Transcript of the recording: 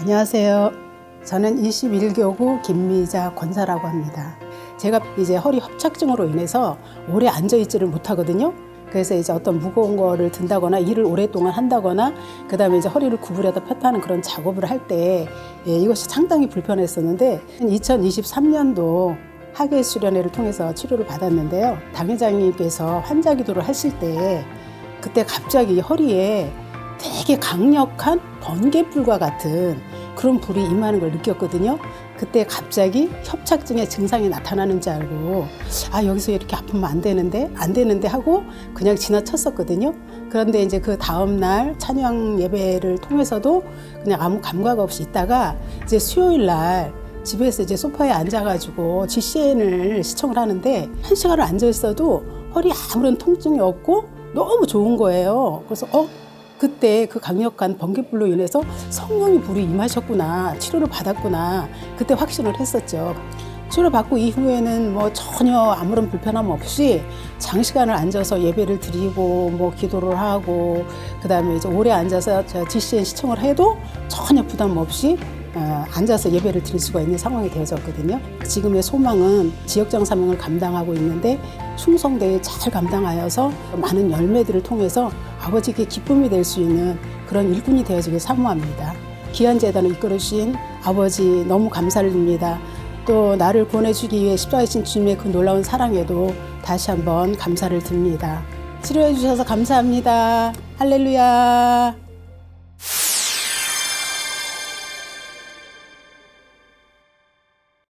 안녕하세요. 저는 21교구 김미자 권사라고 합니다. 제가 이제 허리 협착증으로 인해서 오래 앉아 있지를 못하거든요. 그래서 이제 어떤 무거운 거를 든다거나 일을 오랫동안 한다거나 그다음에 이제 허리를 구부려다 폈다는 그런 작업을 할때 예, 이것이 상당히 불편했었는데 2023년도 하계 수련회를 통해서 치료를 받았는데요. 당회장님께서 환자 기도를 하실 때 그때 갑자기 허리에 되게 강력한 번개불과 같은 그런 불이 임하는 걸 느꼈거든요. 그때 갑자기 협착증의 증상이 나타나는 줄 알고 아 여기서 이렇게 아프면 안 되는데 안 되는데 하고 그냥 지나쳤었거든요. 그런데 이제 그 다음 날 찬양 예배를 통해서도 그냥 아무 감각 없이 있다가 이제 수요일 날 집에서 이제 소파에 앉아가지고 GCN을 시청을 하는데 한 시간을 앉아 있어도 허리 아무런 통증이 없고 너무 좋은 거예요. 그래서 어 그때 그 강력한 번개불로 인해서 성령이 불이 임하셨구나 치료를 받았구나 그때 확신을 했었죠. 치료 받고 이후에는 뭐 전혀 아무런 불편함 없이 장시간을 앉아서 예배를 드리고 뭐 기도를 하고 그다음에 이제 오래 앉아서 저 GCN 시청을 해도 전혀 부담 없이 어, 앉아서 예배를 드릴 수가 있는 상황이 되어졌거든요. 지금의 소망은 지역장 사명을 감당하고 있는데 충성되게 잘 감당하여서 많은 열매들을 통해서 아버지께 기쁨이 될 수 있는 그런 일꾼이 되어지길 사모합니다. 귀한 재단을 이끌으신 아버지 너무 감사드립니다. 또 나를 보내주기 위해 십자가신 주님의 그 놀라운 사랑에도 다시 한번 감사를 드립니다. 치료해 주셔서 감사합니다. 할렐루야.